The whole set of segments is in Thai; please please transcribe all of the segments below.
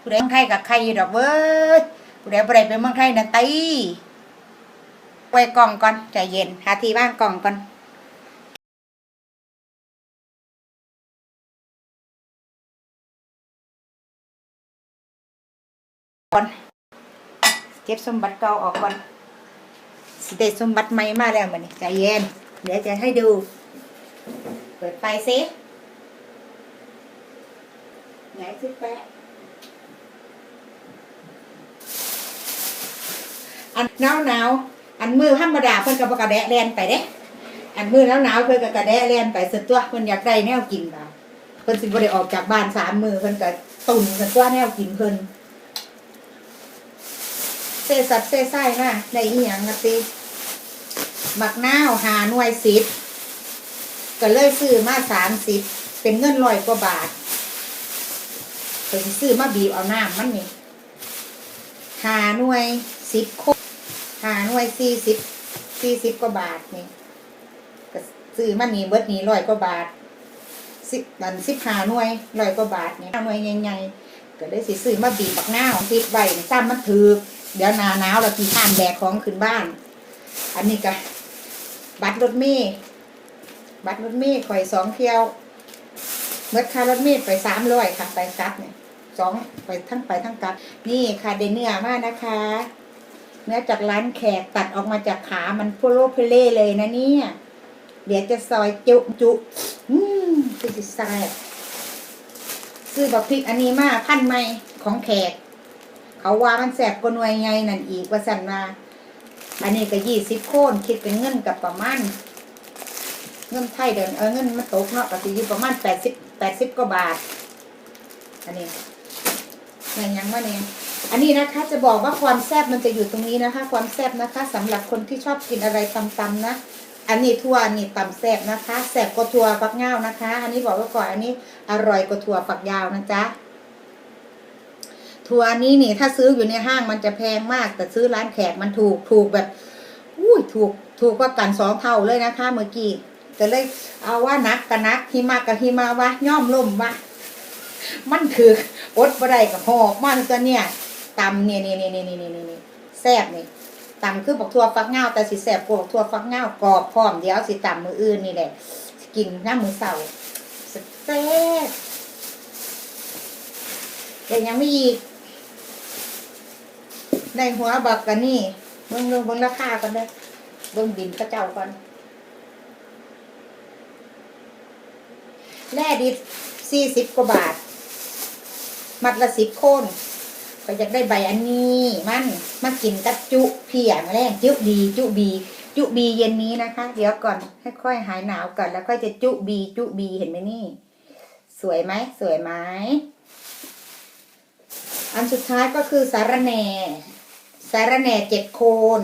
ผู้ใดเมืองไทยกับใครอยู่ดอกเว้ยผู้ใดบ่ได้ไปเมืองไทยนะตีไว้กล่องก่อนใจเย็นหาที่ว่างกล่องก่อนก่อนเก็บสมบัติเก่าออกก่อนสิได้สมบัติใหม่มาแล้วมันนี่ใจเย็น เดี๋ยวจะให้ดู เปิดไฟซิไหนซิแปะ อันหนาวหนาวอันมือธรรมดาเพิ่นก็บ่กระแดะแลนไปเด้ อันมือหนาวหนาวเพิ่นก็กระแดะแลนไปสุดตัวเพิ่นอยากได้แนวกินบ่าเพิ่นสิบ่ได้ออกจากบ้านสามมือเพิ่นก็ตุ่นกันตัวแนวกินเพิ่นเซสัตว์เซไส้มาได้อีหยังนะติบักนาวหาหน่วยสิบก็เลยซื้อมาสามสิบเป็นเงินร้อยกว่าบาทเพิ่นซื้อมาบีบเอาน้ำมันนี่หาหน่วยสิบโค หาหน่วยสี่สิบสี่สิบกว่าบาทนี่ก็ซื้อมานี่เบิดนี่ร้อยกว่าบาทสิบนันสิบหาหน่วยร้อยกว่าบาทนี่ยหน่วยใหญ่ๆก็เลยสิซื้อมาบีบปักหน้าของติดไว้ซ้ำมันถือเดี๋ยวหนาหนาวเราขี่ข้านแบกของขึ้นบ้าน อันนี้ก็บัตรรถเมย์บัตรรถเมย์ข่อยสองเที่ยวเมื่อค่ารถเมย์ไปสามร้อยค่ะ ไปกลับเนี่ยสองไปทั้งไปทั้งกลับ นี่ค่ะเดเนื้อมากนะคะ เนื้อจากร้านแขกตัดออกมาจากขามันโพโลเพเล่เลยนะเนี่ย เดี๋ยวจะซอยจุจุอืมคือจะซายซื้อบักพริกอันนี้มาพันไม่ของแขก เขาว่ามันแสบกว่าหน่วยไงนั่นอีกว่าสันมาอันนี้ก็ยี่สิบโคนคิดเป็นเงินกับประมาณเงินไทยเดินเออเงินมันตกเนาะก็สิอยู่ประมาณแปดสิบแปดสิบกว่าบาท อันนี้แม่นยังว่าเนี่ย อันนี้นะคะจะบอกว่าความแซ่บมันจะอยู่ตรงนี้นะคะ ความแซ่บนะคะสำหรับคนที่ชอบกินอะไรตำๆนะ อันนี้ทั่วอันนี้ตำแซ่บนะคะแซ่บกว่าถั่วฝักยาวนะคะ อันนี้บอกไว้ก่อนอันนี้อร่อยกว่าถั่วฝักยาวนะจ๊ะถั่วอันนี้นี่ถ้าซื้ออยู่ในห้างมันจะแพงมาก แต่ซื้อร้านแขกมันถูกถูกแบบอุ้ยถูกถูกกว่ากันสองเท่าเลยนะคะเมื่อกี้ก็เลยเอาว่านักกับนักหิมะกับหิมะวะย่อมล่มวะมันถืออดบ่ได้กับหอกมันตัวเนี่ย ตำเนี่ยเนี่ยเนี่นี่นี่นี่นี่ยแซ่บเนี่ยตำคือบักทั่วฟักเงาแต่สิแซ่บกวกทั่วฟักเงากรอบพร้อมเดี๋ยวสิตำมืออื่นนี่แหละสิกินหน้ามือเสาแซ่บแต่ยังไม่อีกในหัวบักกันนี่เบิ่งเบิ่งเบิ่งราคากันเด้อเบิ่งบินพระเจ้าก่อนแร่ดิสี่สิบกว่าบาท มัดละสิบโคน ก็อยากได้ใบอันนี้มันมากินกับจุเพียมาแรงจุบีจุบี จุบีเย็นนี้นะคะ เดี๋ยวก่อนให้ค่อยหายหนาวก่อนแล้วค่อยจะจุบีจุบีเห็นไหมนี่ สวยไหมสวยไหมอันสุดท้ายก็คือสารแหน่สารแหน่เจ็ดโคน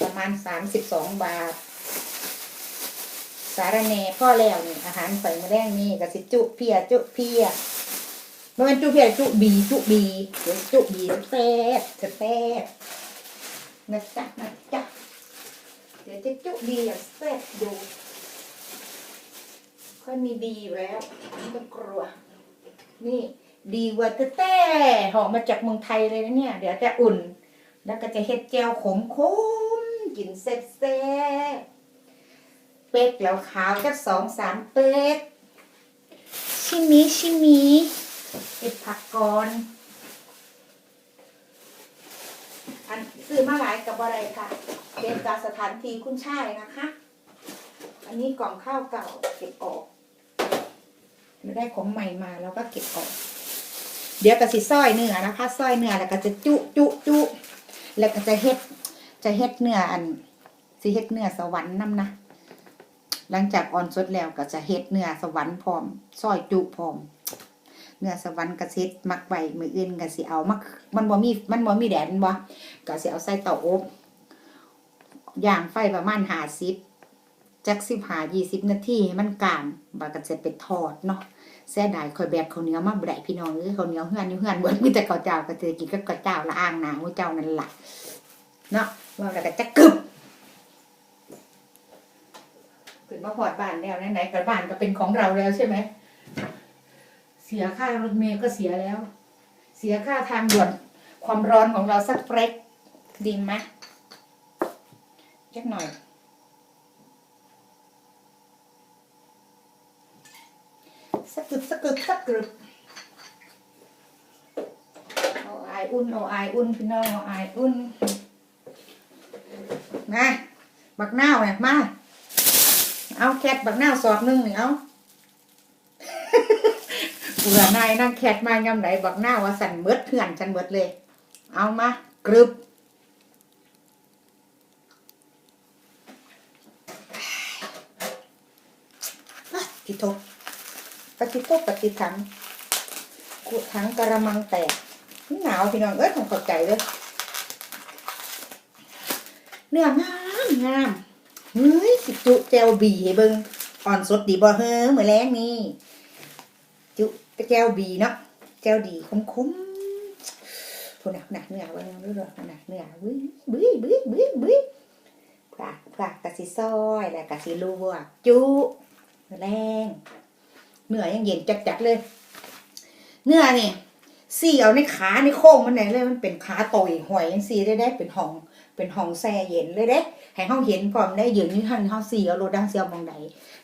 ประมาณสามสิบสองบาท สารแหน่พ่อแล้วนี่อาหารใส่มาแรงนี่กับสิจุเพียจุเพีย มันเป็นจุเพียจุบีจุบีเดี๋ยวจุบีแซ่บจะแซ่บนะจ๊ะนะจ๊ะเดี๋ยวจะจุบีอย่างแซ่บดูค่อยมีดีอยู่แล้วไม่ต้องกลัว นี่ดีกว่าแต่แต่หอมมาจากเมืองไทยเลยนะเนี่ย เดี๋ยวจะอุ่น แล้วก็จะเฮ็ดแจวขมขมๆกินแซ่บแซ่บเป็กแล้วขาวจักสองสามเป็กชิมิชิมิ เก็บผักก่อน อันซื้อมาหลายกับอะไรค่ะเป็นจากสถานที่คุณชายนะคะ อันนี้กล่องข้าวเก่าเก็บออกเราได้ของใหม่มาแล้วก็เก็บออก เดี๋ยวก็สิซอยเนื้อนะคะซอยเนื้อแล้วก็จะจุจุจุแล้วก็จะเฮ็ด จะเฮ็ดเนื้ออันสิเฮ็ดเนื้อสวรรค์นํนะหลังจากออนสดแล้วก็จะเฮ็ดเนื้อสวรรค์พร้อมซอยจุพร้อม เนื้อสวรรค์กระเซ็ดมักไว้มืออื่นก็สิเอามักมันบ่มีมันบ่มีแดดม่นบ่ก็สิเอาใส่เตาอบย่างไฟประมาณ50จัก15 20นาทีให้มันกลางบ่ก็จะไปทอดเนาะเสียดายข่อยแบกข้าวเหนียวมาแบ่ได้พี่น้องเอ้ยข้าวเหนียวเฮือนยู่เฮือนบิดมีแต่ข้าวเจ้าก็จะกินกับข้าวเจ้าละอ่างหนาหมูเจ้านั่นแหละเนาะว่าแล้วก็จะกึบขึ้นมาพอดบ้านแล้วไหนๆก็บ้านก็เป็นของเราแล้วใช่ไหม เสียค่ารถเมย์ก็เสียแล้ว เสียค่าทางด่วนความร้อนของเราสักเฟรกดีไหมจักหน่อย สักกึบสักกึบสักกึบเอาอายอุ่นเอาอายอุ่นพี่น้องเอาอายอุ่นมาบักหน้าเนี่ยมา เอาแคทบักหน้าสอดหนึงนี่เอา เบื่อนายนั่งแคทมายำไหนบักหน้าว่าสั่นเบิดเพื่อนฉันเบิดเลย เอามากรึบอะกิโตปฏิโตปฏิถังกุถังกระมังแตกหนาวพี่น้องเอ้ยผมเข้าใจเลยเนื้องามงามเฮ้ยสิจุแจวบีให้เบิงอ่อนสดดีบ่เฮ้อเหมื้อแรงนี่จุ แจวบีเนาะแจวดีคมคมๆพูดนะหนักเนื้อว่าเรื่องหนักเนื้อบึ้ยบึ้ยบึ้ยบึ้ยบึ้ยปลากปลากกะสิซอยแล้วกะสิลวกจุแรงเนื้อยังเย็นจัดๆเลย เนื้อนี่สี่เอาในขาในโค้งมันไหนเลยมันเป็นขาต่อยหอยยังสี่ได้ได้เป็นห้อง เป็นห้องแช่เย็นเลยเด้ให้ห้องเห็นพร้อมได้ยืนอยู่ทางห้องสีเอาโรดังเซียวมองใด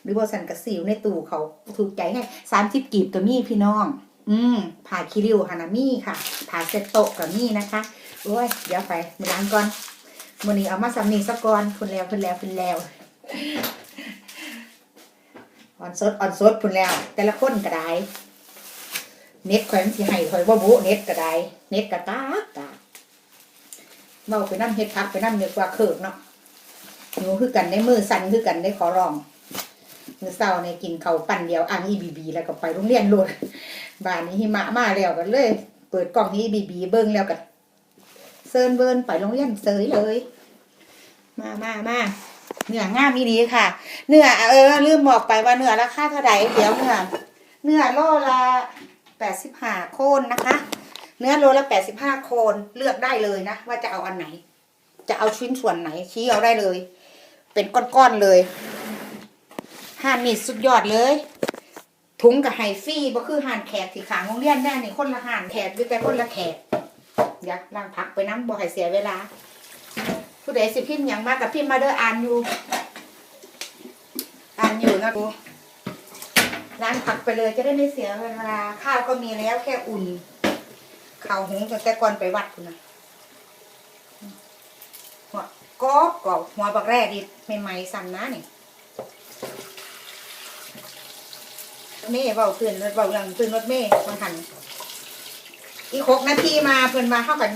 หรือว่าสันกระสิวในตู้เขาถูกใจให้สามสิบกีบตัวมีพี่น้อง อืมผ่าคิริวฮานามี่ค่ะผ่าเซตโตกับมี่นะคะโอ้ยเดี๋ยวไปมาล้างก่อนมื่อนี้เอามาสำนีสักก่อนคุณแล้วคุณแล้วคุณแล้วอ่อนสดอ่อนสดคุณแล้ว แต่ละคนก็ได้เน็ตข่อยมันสิให้ข่อยว่าบุเน็ตก็ได้เน็ตก็ตากตา เมาไปนั่เฮ็ดพักไปนั่เนื้อกว่าเคิกเนาะหนูคือกันได้มือสั่นคือกันได้ขอร้องมือเศร้าในกินเขาปั่นเดียวอังอีบีบีแล้วก็ไปโรงเรียนโลดบ้านนี้หิมะมาแล้วกันเลย เปิดกล่องนี้บีบีเบิ้งแล้วก็เซินเบิร์นไปโรงเรียนเสยเลย มามามาเนื้องามอีดีค่ะ เนื้อเออลืมบอกไปว่าเนื้อราคาเท่าไหร่เดี๋ยวเนื้อเนื้อโลละแปดสิบห้าโคนนะคะ เนื้อโลละแปดสิบห้าโคนเลือกได้เลยนะ ว่าจะเอาอันไหน จะเอาชิ้นส่วนไหนชี้เอาได้เลย เป็นก้อนๆเลยห่านนี่สุดยอดเลย ถุงกับไฮฟี่บ่คือห่านแขกที่ขางโรงเรียนแน่นี่คนละห่านแขกหรือแต่คนละแขกเดี๋ยวล้างพักไปน้ำบ่ให้เสียเวลา ผู้ใดสิพิมพ์หยังมากกับพิมพ์มาเด้ออ่านอยู่อ่านอยู่นะกูล้างผักไปเลยจะได้ไม่เสียเวลาข้าวก็มีแล้วแค่อุ่น ข่าวหงตั้งแต่ก่อนไปวัดคุณนะหัวกอบกอบหัวบักแรกดิใหม่ๆสั่นนะนี่เม่เบาขึ้นรถเบาเรื่องขึ้นรถเม่มันหันอีกหกนาทีมาเพิ่อนมาเข้ากัน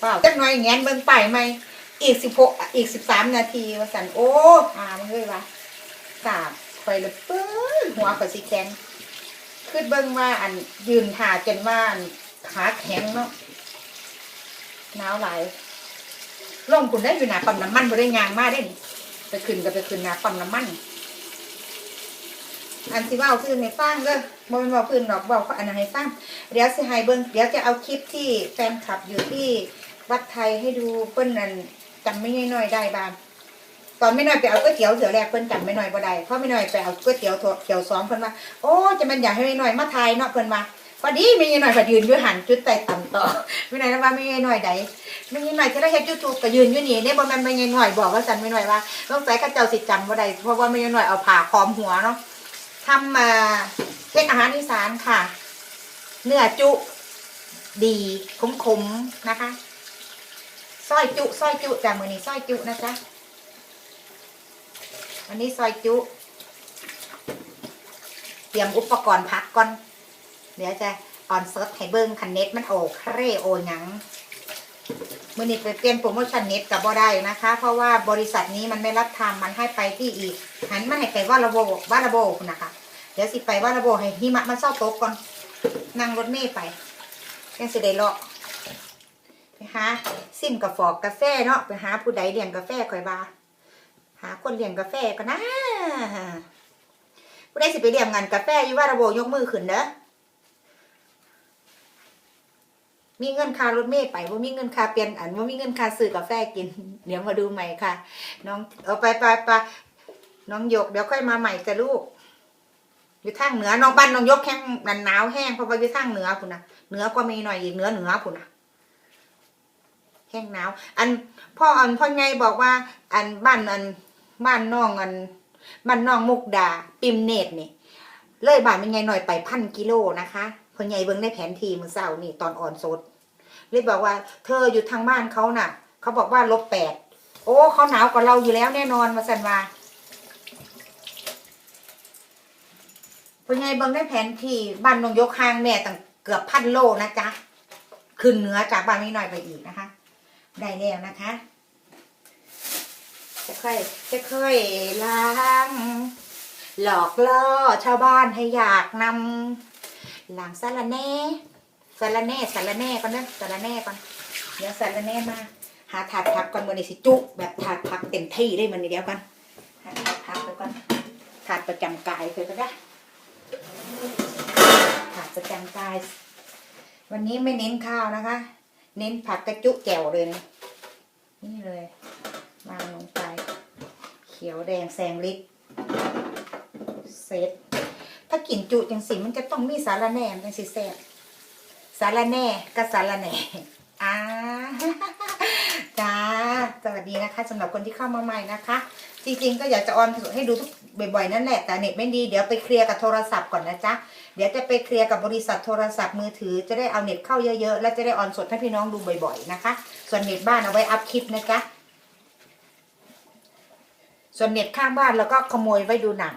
เปล่าจักน่อยแงนเบิ่งไปไหมอีกสิบหกอีกสิบสามนาทีว่าสันโอ้หามันเลยวะสาบไปเลยปื้อหัวกับสีแข็ง คือเบิ่งว่าอันยืนถ่าจนว่าอันขาแข็งเนาะหนาวหลายล่องคุณได้อยู่หนาปั๊มน้ำมันบ่ได้ยางมาได้นี่ไปขึ้นก็ไปขึ้นหนาปั๊มน้ำมัน อันที่ว่าคือในฟังเด้อบ่แมันบอกพื้นดอกบอกอันนั้นให้ฟังเดี๋ยวสิให้เบิ่งเดี๋ยวจะเอาคลิปที่แฟนคลับอยู่ที่วัดไทยให้ดูเพิ่นนั่นจำไม่น้อยๆได้บ้าง ตอนไม่น้อยไปเอาก๋วยเตี๋ยวเสือแรกเพิ่นจำไม่น้อยบ่ได้เพราะไม่น้อยไปเอาก๋วยเตี๋ยวถั่วเขียวซ้อมเพิ่นว่าโอ้จะมันอยากให้ไม่น้อยมาทายเนาะเพิ่นว่าพอดีไม่น้อยพอยืนยู่หันจุดไต่ต่ำต่อไม่น้อยนะว่าไม่น้อยใดไม่น้อยจะได้เฮ็ดยูทูบก็ยืนอยู่นี่เนี่ยบ่แม่นไม่น้อยบอกว่าสันไม่น้อยว่าต้องใส่ข้าเจ้าสิจำบ่ได้เพราะว่าไม่น้อยเอาผ่าคอมหัวเนาะทำมาเป็นอาหารอีสานค่ะ เนื้อจุดีขมๆนะคะซอยจุซอยจุจากมือนี้ซอยจุนะจ๊ะ อันนี้ซอยจุ เตรียมอุปกรณ์พักก่อน เดี๋ยวจะออนเซิร์ฟให้เบิ้งคันเน็ตมันโอเครโอหยังมือนี้ไปเปลี่ยนโปรโมชั่นเน็ตกับบ่ได้นะคะ เพราะว่าบริษัทนี้มันไม่รับทำมันให้ไปที่อีก หันมาให้ไปว่าระโบว่าระโบนะคะ เดี๋ยวสิไปว่าระโบให้หิมะมันเศร้าตกก่อน นั่งรถเมล์ไปยังสิได้เลาะไปหาซิมกับฟอกกาแฟเนาะไปหาผู้ใดเลี้ยงกาแฟข่อยบาาคนเลี้ยงกาแฟก็นะผู้ใดสิไปเลี้ยงงานกาแฟอยู่ว่าระโบยกมือขึ้นเด้อมีเงินค่ารถเมล์ไปว่ามีเงินค่าเปลี่ยนอันว่ามีเงินค่าซื้อกาแฟกิน เดี๋ยวมาดูใหม่ค่ะ น้องเอาไปไปไปน้องยกเดี๋ยวค่อยมาใหม่จ้ะลูกอยู่ทางเหนือน้องบ้านน้องยกแห้งนันหนาวแห้งเพราะว่าอยู่ทางเหนือพุ่นนะเหนือก็มีหน่อยอีกเหนือเหนือพุ่นนะแห้งหนาว อันพ่ออันพ่อไงบอกว่า อันบ้านอัน บ้านน้องอันบ้านน้องมุกดา ปิมเนตรนี่ เลยบ้านเป็นไงหน่อยไปพันกิโลนะคะพ่อไงเบิ่งในแผนทีมือเศร้านี่ตอนอ่อนสดเลยบอกว่า เธออยู่ทางบ้านเขาน่ะ เขาบอกว่าลบแปดโอ้เขาหนาวกว่าเราอยู่แล้วแน่นอนมาสันว่าพ่อไงเบิ่งในแผนทีบ้านนงยกห่างแม่ตั้งเกือบพันโลนะจ๊ะขึ้นเหนือจากบ้านนี้หน่อยไปอีกนะคะ ได้แล้วนะคะ ค่อยจะค่อยล้าง หลอกล่อชาวบ้านให้อยากนำหล้างสารแน่สารแน่สารแน่ก่อนนะสารแน่ก่อนเดี๋ยวสารแน่มา หาถาดพักก่อนมือนี่สิจุ แบบถาดพักเต็มที่ได้มันนี่เดียวกันหาถาดพักไปก่อนถาดประจำกายเคยก็ได้ถาดประจำกาย วันนี้ไม่เน้นข้าวนะคะ เน้นผักกระจุแจ่วเลยนะนี่เลย ขียวแดงแซงลิกเซตถ้ากินจุจังสิมันจะต้องมีสารแหน่มันจังสิแซ่บสารแหน่กับสารแหน่อ่าจ้าสวัสดีนะคะสำหรับคนที่เข้ามาใหม่นะคะ จริงๆ ก็อยากจะออนให้ดูทุกบ่อยๆนั่นแหละแต่เน็ตไม่ดีเดี๋ยวไปเคลียร์กับโทรศัพท์ก่อนนะจ๊ะเดี๋ยวจะไปเคลียร์กับบริษัทโทรศัพท์มือถือจะได้เอาเน็ตเข้าเยอะๆ แล้วจะได้ออนสดให้พี่น้องดูบ่อยๆนะคะ ส่วนเน็ตบ้านเอาไว้อัพคลิปนะจ๊ะ ส่วนเน็ตข้างบ้านแล้วก็ขโมยไว้ดูหนัง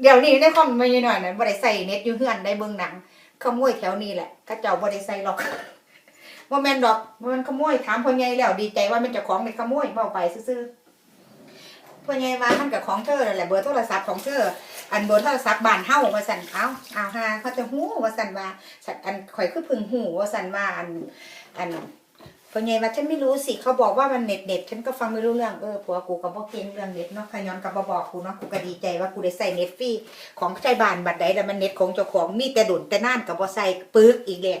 เดี๋ยวนี้ในคอมไม่หน่อยนะบ่ได้ใส่เน็ตอยู่เฮือนได้เบิ่งหนัง ขโมยแถวนี้แหละก็เจ้าบ่ได้ใส่หรอกว่าแม่นดอกมันขโมยถามพ่อใหญ่แล้วดีใจว่ามันจะของในขโมยเบาไปซื่อๆพ่อใหญ่ว่ามันกับของเธอนั่นแหละเบอร์โทรศัพท์ของเธออันเบอร์โทรศัพท์บ้านเฮ้าว่าสั่นเอาเอาฮาเขาจะฮู้ว่าสั่นว่าสัตว์อันข่อยคือพึ่งฮู้ว่าสั่นว่าอันอัน พ่อใหญ่ว่าฉันไม่รู้สิเขาบอกว่ามันเน็ตเน็ตฉันก็ฟังไม่รู้เรื่องเออผัวกูก็บ่เก่งเรื่องเน็ตเนาะขย้อนกับบ่บอกกูเนาะกูก็ดีใจว่ากูได้ใส่เน็ตฟรีของใช้บ้านบัดใดแต่มันเน็ตของเจ้าของมีแต่ดุนแต่น่านกับบ่ใส่ปึกอีกแล้ว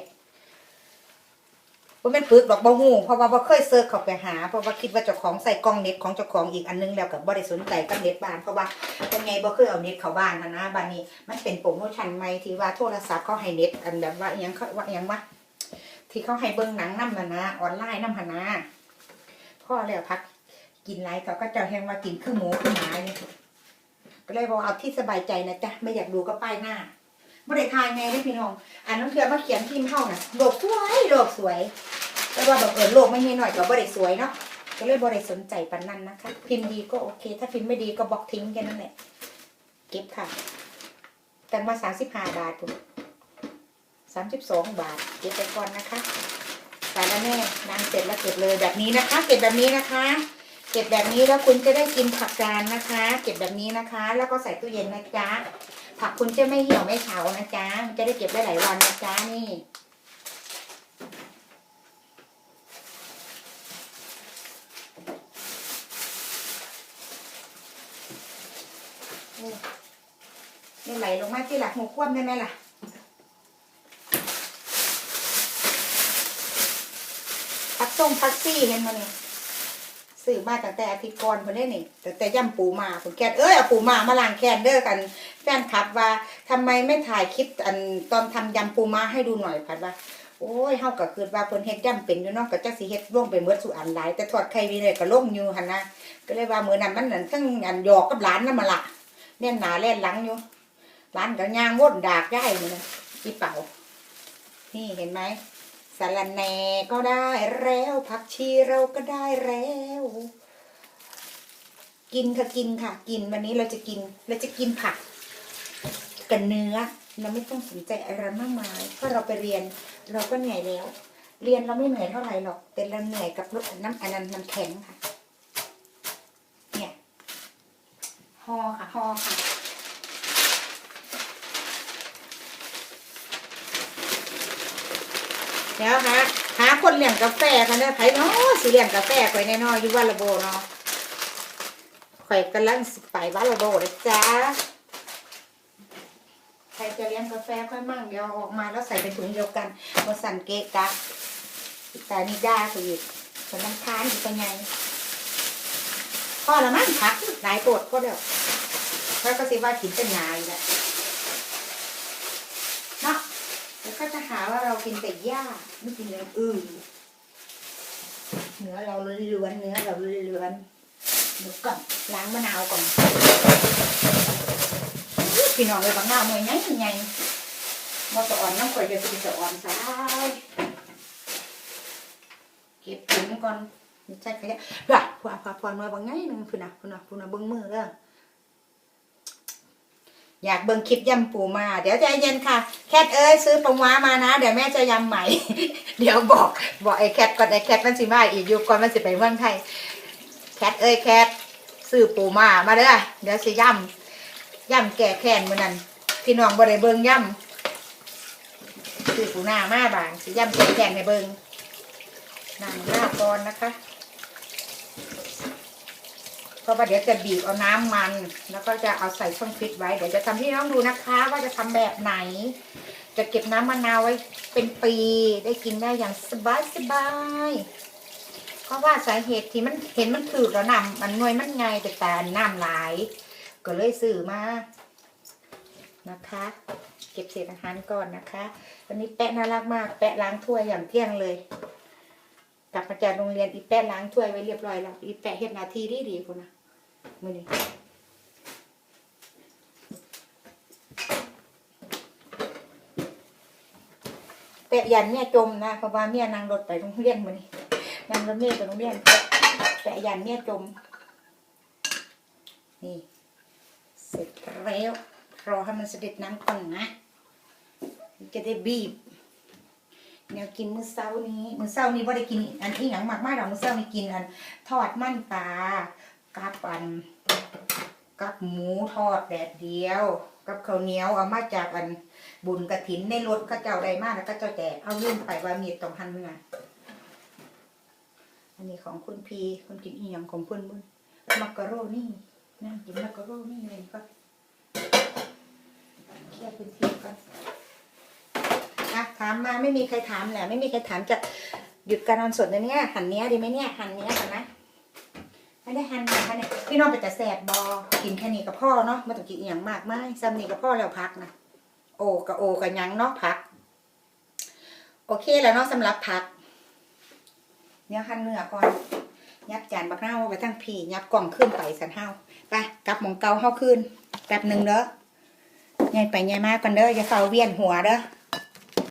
ว่าแม่นปึกดอกบ่ฮู้เพราะว่าบ่เคยเซิร์ชเข้าไปหา เพราะว่าคิดว่าเจ้าของใส่กล้องเน็ตของเจ้าของอีกอันนึงแล้วก็บ่ได้สนใจกับเน็ตบ้านเพราะว่าเป็นไงบ่เคยเอาเน็ตเข้าบ้านนะนะบ้านนี้มันเป็นโปรโมชั่นใหม่ที่ว่าโทรศัพท์เขาให้เน็ตอันแบบว่าอิหยังเขาว่ายังวะ ที่เขาให้เบิ้งหนังน้ำนะนะออนไลน์น้ำหนาพ่อแล้วพักกินไรเขาก็จะแห้งว่ากินขึ้นหมูคือหมาเนี่ยก็เลยบอกเอาที่สบายใจนะจ๊ะไม่อยากดูก็ป้ายหน้าไม่ได้ทายไงได้พี่น้องอ่านน้ำเกลือมาเขียนพิมพ์เท่าน่ะโลกสวยโลกสวยแต่ว่าแบบเออโลกไม่ให้หน่อยก็บ่ได้สวยเนาะก็เลยบ่ได้สนใจปันนั้นนะคะ พิมพ์ดีก็โอเค ถ้าพิมพ์ไม่ดีก็บล็อกทิ้งแค่นั้นแหละเก็บค่ะ แต่มาสามสิบห้าบาทถูก 32 บาท เก็บไปก่อนนะคะสารแน่นางเสร็จแล้วเก็บเลยแบบนี้นะคะ เก็บแบบนี้นะคะ เก็บแบบนี้แล้วคุณจะได้กินผักกาดนะคะ เก็บแบบนี้นะคะ แล้วก็ใส่ตู้เย็นนะจ๊ะ ผักคุณจะไม่เหี่ยวไม่เฉานะจ๊ะ มันจะได้เก็บได้หลายวันนะจ๊ะนี่นี่ไหลลงมาที่หลักหัวคว่ำได้ไหมล่ะ ส่งพักซี่เห็นมาเนี่ยซื้อมาตั้งแต่อาทิตย์ก่อนคนได้นี่แต่แต่ย่ำปูมาผมแกนเอ้ยเอาปูมามาล้างแคนเด้อกันแฟนคลับว่าทำไมไม่ถ่ายคลิปอันตอนทำยำปูมาให้ดูหน่อยพัดว่าโอ้ยเฮาก็คือว่าเพิ่นเฮ็ดยำเป็นอยู่เนาะก็จักสิเฮ็ดร่วมไปเมื่อสู่อันหลายแต่ทอดไข่วีเลยก็ล่งอยู่หั่นนะก็เลยว่ามื้อนั้นมันนั่นทั้งอันหยอกกับหลานนำมาละแน่นหนาแล่นหลังอยู่หลานก็ย่างวนดากย่ายนี่นะอีเป่านี่เห็นไหม สาระแหน่ก็ได้แล้วผักชีเราก็ได้แล้ว กินค่ะกินค่ะ กินวันนี้เราจะกินเราจะกินผักกับเนื้อเราไม่ต้องสนใจอะไรมากมายเพราะเราไปเรียนเราก็เหนื่อยแล้ว เรียนเราไม่เหนื่อยเท่าไหร่หรอกแต่เราเหนื่อยกับรถน้ำอันนั้นน้ำแข็งค่ะ เนี่ยห่อค่ะห่อค่ะ เดี๋ยวหาหาคนเลี้ยงกาแฟกันได้ไผเนาะสิเลี้ยงกาแฟข่อยแน่นอนอยู่ว่าละโบเนาะข่อยกำลังสิไปว่าละโบเลยจ้าใครจะเลี้ยงกาแฟค่อยมั่งเดี๋ยวออกมาแล้วใส่เป็นถุงเดียวกันมาสั่นเกะกะแต่นี่ด้าคืออีกส่วนน้ำค้านอีกเป็นไงพ่อละมั้งพักหลายปวดก็เดี๋ยวเขาก็สิว่ากินเป็นนายแหละเนาะแล้ว ก็จะหาว่าเรากินแต่หญ้าไม่กินอย่างอื่นเนื้อเราล้วนเนื้อเราล้วนเดี๋ยวก่อนล้างมะนาวก่อนพี่น้องเลยบางหน้าวหน่วยไงไงมอสอ่อนน้ำข่อยเดี๋ยวจะอ่อนซ้ายเก็บถุงก่อนไม่ใช่ขยะเด้อพอพอพอหน่วยบางไงหนึ่งพุ่นน่ะพุ่นน่ะพุ่นน่ะเบิ่งมือเด้อ อยากเบิ่งคลิปยำปูมา เดี๋ยวใจเย็นค่ะ แคทเอ้ยซื้อปลาม้ามานะ เดี๋ยวแม่จะยำใหม่ เดี๋ยวบอกบอกไอ้แคทก่อนไอ้แคทมันสิมาอีกอยู่ก่อนมันสิไปเมืองไทยแคทเอ้ยแคทซื้อปูมามาเด้อเดี๋ยวสิยำยำแก่แค้นมื้อนั้นพี่น้องบ่ได้เบิ่งยำซื้อปูหน้ามาบางสิยำแก่แค้นให้เบิ่งนั่งหน้าก่อนนะคะ ราะว่าเดี๋ยวจะบีบเอาน้ำมัน แล้วก็จะเอาใส่ช่องฟิตไว้เดี๋ยวจะทำให้น้องดูนะคะ ว่าจะทำแบบไหน จะเก็บน้ำมะนาวไว้เป็นปีได้กินได้อย่างสบายสบายๆเพราะว่าสาเหตุที่มันเห็นมันถือแล้วน้ำมันหน่วยมันไงแต่แต่น้ำหลาย ก็เลยซื้อมานะคะ เก็บเศษอาหารก่อนนะคะวันนี้แปะน่ารักมาก แปะล้างถ้วยอย่างเที่ยงเลยกลับมาจากโรงเรียนอีแปะล้างถ้วยไว้เรียบร้อยแล้วอีแปะเห็นนาทีดีดีคุณนะ มือนี้แปะยันเมียจมนะเพราะว่าเมียนางรถไปโรงเรียนมือนี้นางรถเมียไปโรงเรียนแปะแปะยันเมียจม นี่ เสร็จแล้วรอให้มันเสด็จน้ำก่อนนะ จะได้บีบแนวกินมื้อเช้านี้ มื้อเช้านี้บ่ได้กิน อันอีหยังมากมายดอกมื้อเช้านี้กินอันทอดมันปลา กับอันกับหมูทอดแดดเดียว กับข้าวเหนียวเอามาจากอันบุญกระถินในรถก็เจ้าได้มากแล้วก็เจ้าแจกเอาลืมไปว่ามีตรงหันเมื่ออันนี้ของคุณพีคุณกินอีหยังของเพิ่นบุญมักกะโรนี่นั่งกินมักกะโรนี่เลยก็เคลียร์พื้นที่ก่อนะถามมาไม่มีใครถามแหละไม่มีใครถามจะหยุดการนอนสดในเนี่ยหันเนี้ยดีไหมเนี่ยหันเนี้ยก่อนนะ ไม่ได้หั่นนะคะเนี่ยพี่น้องไปแต่แสบบอกินแค่นี้กับพ่อเนาะไม่ต้องกินอย่างมากมายซ้ำนี่กับพ่อแล้วพักนะโอกับโอกับยังเนาะพัก โอเคแล้วเนาะสำหรับพักเนี่ยหั่นเนื้อก่อนยัดจานบักหน้าไว้ทั้งพี่ยัดกล่องขึ้นไปสันเฮาไปกลับหมองเกาเฮาขึ้นแป๊บหนึ่งเด้อไงไปไงมากันเด้ออย่าเฝ้าเวียนหัวเด้อ